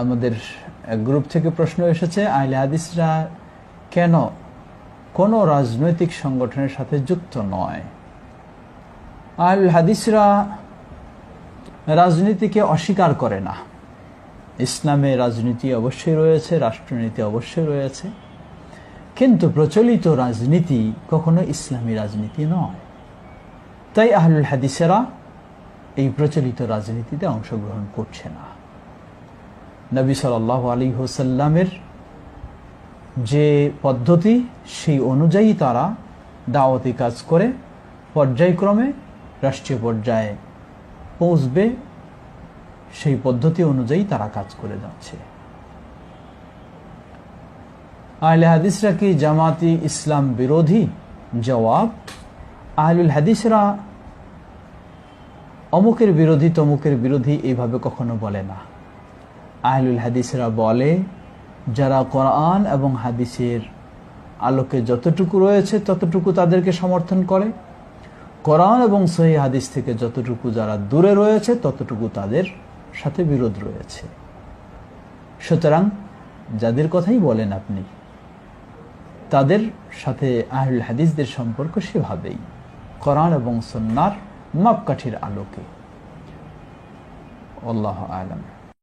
আমাদের গ্রুপ থেকে প্রশ্ন এসেছে, আহলে হাদিসরা কেন কোনো রাজনৈতিক সংগঠনের সাথে যুক্ত নয়? আল হাদিসরা রাজনীতিকে অস্বীকার করে না। ইসলামে রাজনীতি অবশ্যই রয়েছে, রাষ্ট্রনীতি অবশ্যই রয়েছে। কিন্তু প্রচলিত রাজনীতি কখনো ইসলামী রাজনীতি নয়। তাই আহলুল হাদিসেরা এই প্রচলিত রাজনীতিতে অংশগ্রহণ করছে না। নবী সাল আলী হোসাল্লামের যে পদ্ধতি, সেই অনুযায়ী তারা দাওয়াতি কাজ করে, পর্যায়ক্রমে রাষ্ট্রীয় পর্যায়ে পৌঁছবে। সেই পদ্ধতি অনুযায়ী তারা কাজ করে যাচ্ছে। আহলে হাদিসরা কি জামাতি ইসলাম বিরোধী? জবাব, আহলুল হাদিসরা অমুকের বিরোধী তমুকের বিরোধী এইভাবে কখনো বলে না। আহলুল হাদিসরা বলে, যারা কোরআন এবং হাদিসের আলোকে যতটুকু রয়েছে, ততটুকু তাদেরকে সমর্থন করে। কোরআন এবং সহি হাদিস থেকে যতটুকু যারা দূরে রয়েছে, ততটুকু তাদের সাথে বিরোধ রয়েছে। সুতরাং, যাদের কথাই বলেন আপনি, তাদের সাথে আহলুল হাদিসদের সম্পর্ক সেভাবেই। কোরআন এবং সন্ন্যার মাপকাঠির আলোকে। আল্লাহ আলম।